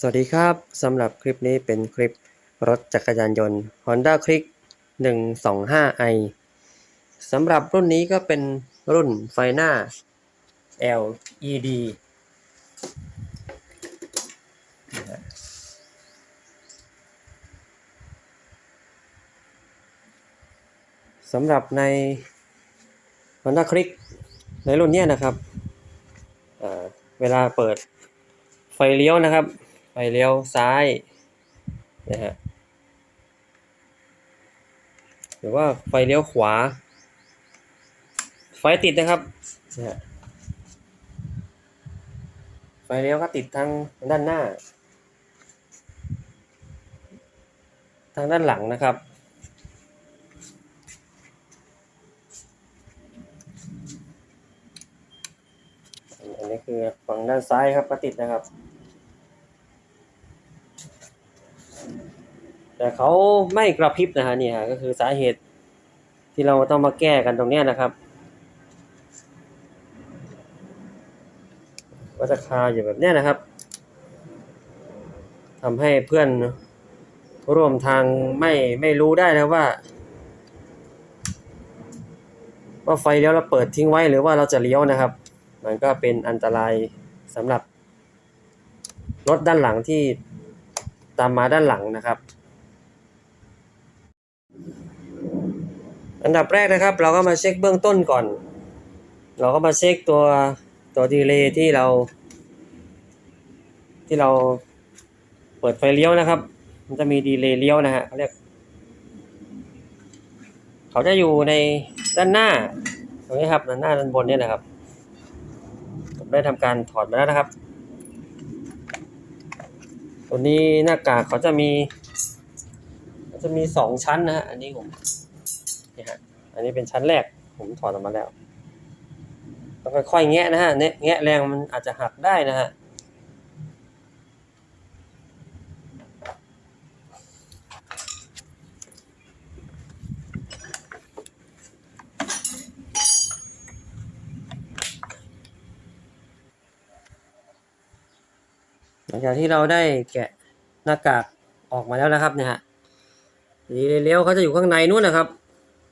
สวัสดีครับสำหรับคลิปนี้เป็นคลิปรถจักรยานยนต์ Honda Click 125i สำหรับรุ่นนี้ก็เป็นรุ่นไฟหน้า LED สำหรับใน Honda Click ในรุ่นนี้นะครับเเวลาเปิดไฟเลี้ยวนะครับ ไฟเลี้ยวซ้ายนะฮะหรือว่าไฟเลี้ยวขวา ไฟติดนะครับนะฮะไฟเลี้ยวก็ติดทั้งด้านหน้า ทางด้านหลังนะครับอันนี้คือฝั่งด้านซ้ายครับก็ติดนะครับ แต่เขาไม่กระพริบนะฮะนี่ฮะก็คือสาเหตุที่เราต้องมาแก้กันตรงนี้นะครับก็จะคาอยู่แบบนี้นะครับทำให้เพื่อนร่วมทางไม่ไม่รู้ได้นะว่า ว่าไฟเลี้ยวเราเปิดทิ้งไว้หรือว่าเราจะเลี้ยวนะครับ มันก็เป็นอันตรายสำหรับรถด้านหลังที่ตามมาด้านหลังนะครับ อันดับแรกนะครับ เราก็มาเช็คเบื้องต้นก่อน เราก็มาเช็คตัวตัวดีเลย์ที่เรา ที่เราเปิดไฟเลี้ยวนะครับ มันจะมีดีเลย์เลี้ยวนะฮะเขาเรียก เขาจะอยู่ในด้านหน้าตรงนี้ครับด้านหน้าด้านบนเนี่ยนะครับผมได้ทำการถอดมาแล้วนะครับ ตัวนี้หน้ากากเขาจะมีเขาจะมีสองชั้นนะฮะอันนี้ผม นี่ฮะอันนี้เป็นชั้นแรกผมถอดออกมาแล้วต้องค่อยๆแงะนะฮะเนี่ยแงะแรงมันอาจจะหักได้นะฮะหลังจากที่เราได้แกะหน้ากากออกมาแล้วนะครับเนี่ยฮะดีเลี้ยวเขาจะอยู่ข้างในนู้นนะครับ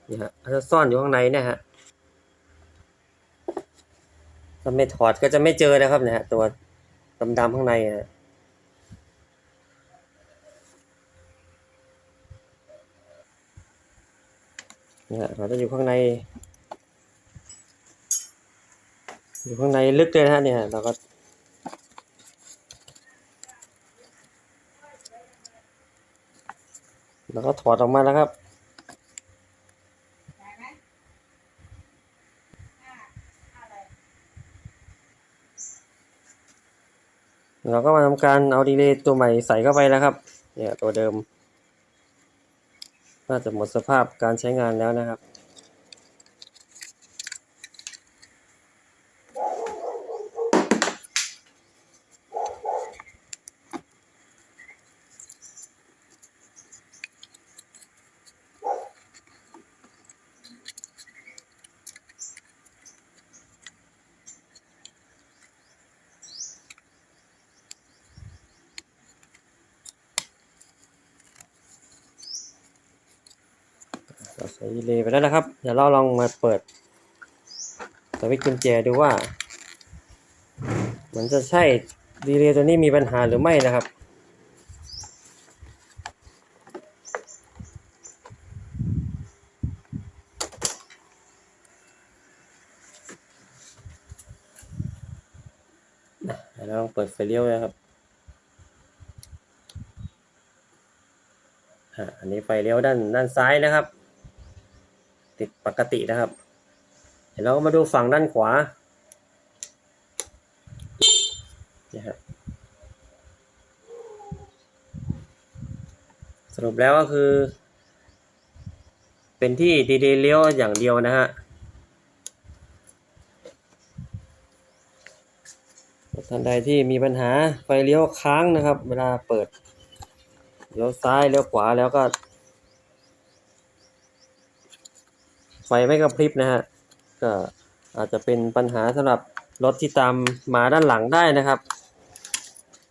นี่ฮะเขาจะซ่อนอยู่ข้างในเนี่ยฮะถ้าไม่ถอดก็จะไม่เจอนะครับเนี่ยฮะตัวดำๆข้างในฮะนี่ฮะเขาจะอยู่ข้างใน อยู่ข้างในลึกเลยนะฮะเนี่ยเราก็แล้วก็ถอดออกมาแล้วครับ เราก็มาทำการเอาดีเลย์ตัวใหม่ใส่เข้าไปแล้วครับ เนี่ยตัวเดิม น่าจะหมดสภาพการใช้งานแล้วนะครับ ใส่ดีเลยไปแล้วนะครับ เดี๋ยวเราลองมาเปิดสวิตช์กุญแจดูว่า มันจะใช่ดีเลย์ตัวนี้มีปัญหาหรือไม่นะครับเดี๋ยวเราลองเปิดไฟเลี้ยวนะครับอันนี้ไฟเลี้ยวด้านด้านซ้ายนะครับ ติดปกตินะครับ เดี๋ยวเราก็มาดูฝั่งด้านขวานี่ฮะสรุปแล้วก็คือ เป็นที่ดีเดย์เลี้ยวอย่างเดียวนะฮะท่านใดที่มีปัญหาไฟเลี้ยวค้างนะครับ เวลาเปิดเลี้ยวซ้ายเลี้ยวขวาแล้วก็ ไฟไม่กระพริบนะฮะก็อาจจะเป็นปัญหาสำหรับรถที่ตามมาด้านหลังได้นะครับ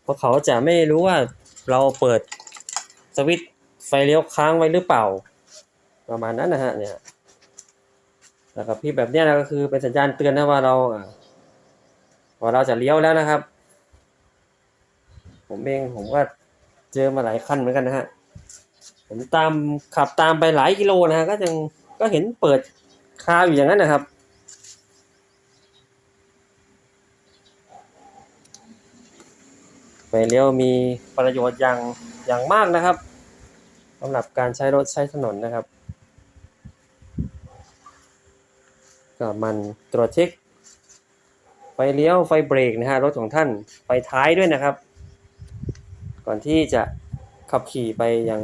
เพราะเขาจะไม่รู้ว่าเราเปิดสวิตช์ไฟเลี้ยวค้างไว้หรือเปล่า ประมาณนั้นนะฮะเนี่ยแล้วก็พี่แบบนี้นะก็คือเป็นสัญญาณเตือนนะว่าเราอ่าว่าเราจะเลี้ยวแล้วนะครับ ผมเองผมก็เจอมาหลายคันเหมือนกันนะฮะผมตามขับตามไปหลายกิโลนะฮะก็ยัง ก็เห็นเปิดคาอยู่อย่างนั้นนะครับ ไฟเลี้ยวมีประโยชน์อย่างอย่างมากนะครับสำหรับการใช้รถใช้ถนนนะครับก็มันตรวจเช็คไฟเลี้ยวไฟเบรกนะฮะรถของท่านไฟท้ายด้วยนะครับ ก่อนที่จะขับขี่ไปยัง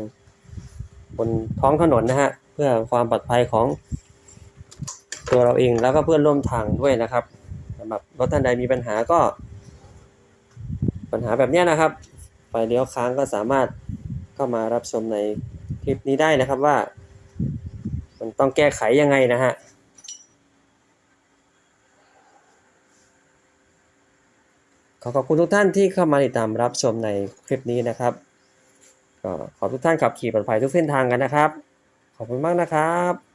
บนท้องถนนนะฮะ พื่อความปลอดภัยของตัวเราเองแล้วก็เพื่อนร่วมทางด้วยนะครับสำหรับรถท่านใดมีปัญหาก็ ปัญหาแบบนี้นะครับ ไฟเลี้ยวค้างก็สามารถเข้ามารับชมในคลิปนี้ได้นะครับว่า มันต้องแก้ไขยังไงนะฮะขอขอบคุณทุกท่านที่เข้ามาติดตามรับชมในคลิปนี้นะครับก็ขอทุกท่านขับขี่ปลอดภัยทุกเส้นทางกันนะครับ ขอบคุณมากนะครับ